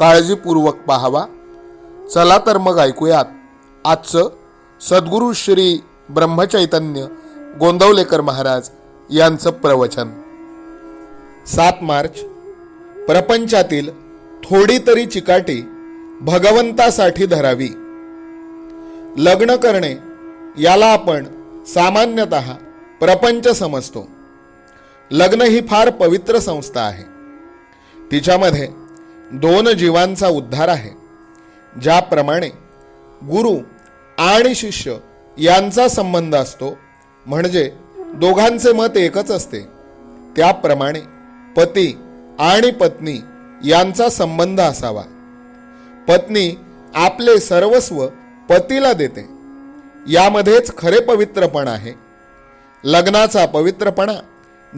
काळजीपूर्वक पाहावा. चला तर मग ऐकूयात. आजचं सद्गुरू श्री ब्रह्मचैतन्य गोंदवलेकर महाराज यांचं प्रवचन. सात मार्च. प्रपंचातील थोडी तरी चिकाटी भगवंतासाठी धरावी. लग्न करणे याला आपण सामान्यतः प्रपंच समजतो. लग्न ही फार पवित्र संस्था आहे. तिच्यामध्ये दोन जीवांचा उद्धार आहे ज्याप्रमाणे गुरु आणि शिष्य यांचा संबंध असतो म्हणजे दोघांचे मत एकच असते. त्याप्रमाणे पती आणि पत्नी यांचा संबंध असावा. पत्नी आपले सर्वस्व पतीला देते. यामध्येच खरे पवित्रपण आहे. लग्नाचा पवित्रपणा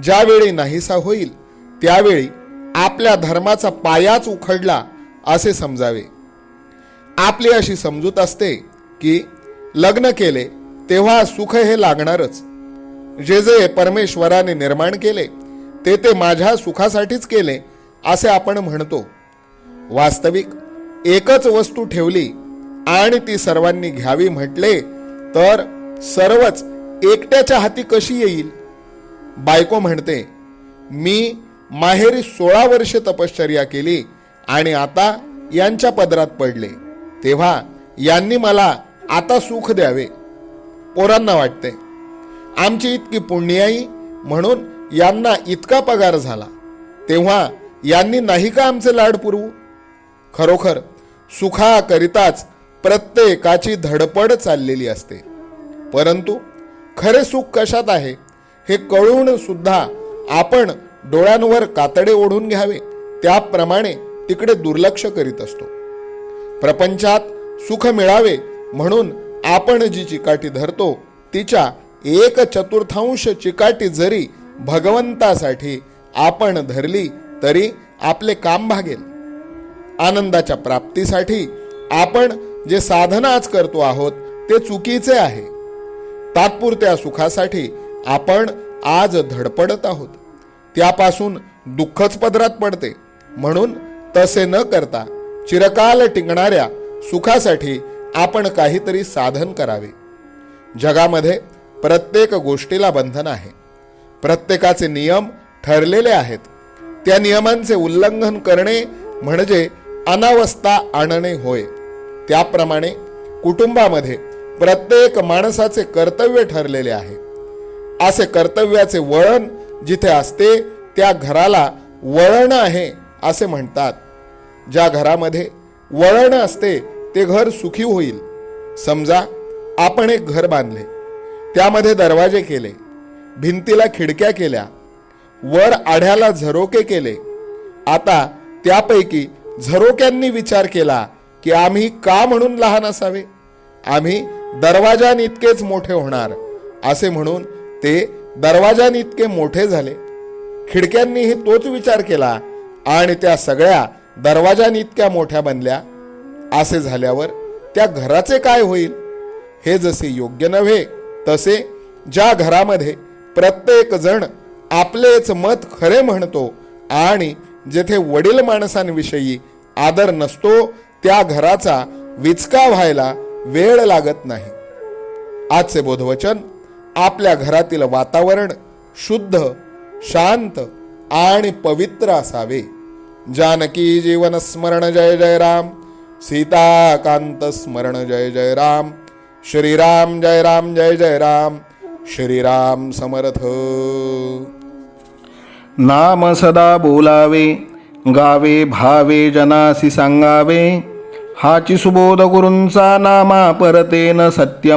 ज्यावेळी नाहीसा होईल त्यावेळी आपल्या धर्माचा पायाच उखडला असे समजावे. आपली अशी समजूत असते की लग्न केले तेव्हा सुख हे लागणारच. जे जे परमेश्वराने निर्माण केले ते ते माझ्या सुखासाठीच केले असे आपण म्हणतो. वास्तविक एकच वस्तू ठेवली आणि ती सर्वांनी घ्यावी म्हटले तर सर्वच एकट्याच्या हाती कशी येईल? बायको म्हणते मी माहेरी सोळा वर्षे तपश्चर्या केली आणि आता यांच्या पदरात पडले. तेव्हा यांनी मला आता सुख द्यावे पोरांना वाटते. आमची इतकी पुण्याई म्हणून यांना इतका पगार झाला. तेव्हा यांनी नाही का आमचे लाड पुरवू? खरोखर सुखाकरिताच प्रत्येकाची धडपड चाललेली असते. परंतु खरे सुख कशात आहे हे कळून सुद्धा आपण डोळ्यांवर कातडे ओढून घ्यावे. त्याप्रमाणे तिकडे दुर्लक्ष करीत असतो. प्रपंचात सुख मिळावे म्हणून आपण जी चिकाटी धरतो तिच्या एक चतुर्थांश चिकाटी जरी भगवंतासाठी आपण धरली तरी आपले काम भागेल. आनंदाच्या प्राप्तीसाठी आपण जे साधन आज करतो आहोत ते चुकीचे आहे. तात्पुरत्या सुखासाठी आपण आज धडपडत आहोत. त्यापासून दुःखच पदरात पडते. म्हणून तसे न करता चिरकाल टिकणाऱ्या सुखासाठी आपण काहीतरी साधन करावे. जगामध्ये प्रत्येक गोष्टीला बंधन आहे. प्रत्येकाचे नियम ठरलेले आहेत. त्या नियमांचे उल्लंघन करणे म्हणजे अनावस्था आणणे होय. त्याप्रमाणे कुटुंबामध्ये प्रत्येक माणसाचे कर्तव्य ठरलेले आहे. असे कर्तव्याचे वळण जिथे असते त्या घराला वळण आहे असे म्हणतात. ज्या घरामध्ये वळण असते ते घर सुखी होईल. समजा आपण एक घर बांधले. त्यामध्ये दरवाजे केले. भिंतीला खिडक्या केल्या. वर आढ्याला झरोके केले. आता त्यापैकी झरोक्यांनी विचार केला की आम्ही का म्हणून लहान असावे? आम्ही दरवाजाने इतकेच मोठे होणार असे म्हणून ते दरवाजाने इतके मोठे झाले. खिडक्यांनीही तोच विचार केला आणि त्या सगळ्या दरवाजाने इतक्या मोठ्या बनल्या. असे झाल्यावर त्या घराचे काय होईल? हे जसे योग्य नव्हे तसे ज्या घरामध्ये प्रत्येक जण आपलेच मत खरे म्हणतो आणि जेथे वडील माणसांविषयी आदर नसतो त्या घराचा विचका व्हायला वेळ लागत नाही. आजचे बोधवचन आपल्या घरातील वातावरण शुद्ध शांत आणि पवित्र असावे. जानकी जीवन स्मरण जय जय राम. सीताकांत स्मरण जय जय राम. श्रीराम जय राम जय जय राम. श्रीराम समर्थ. नाम सदा बोलावे गावे भावे जनासी सांगावे हाची सुबोध गुरूंचा नामा परतेन सत्य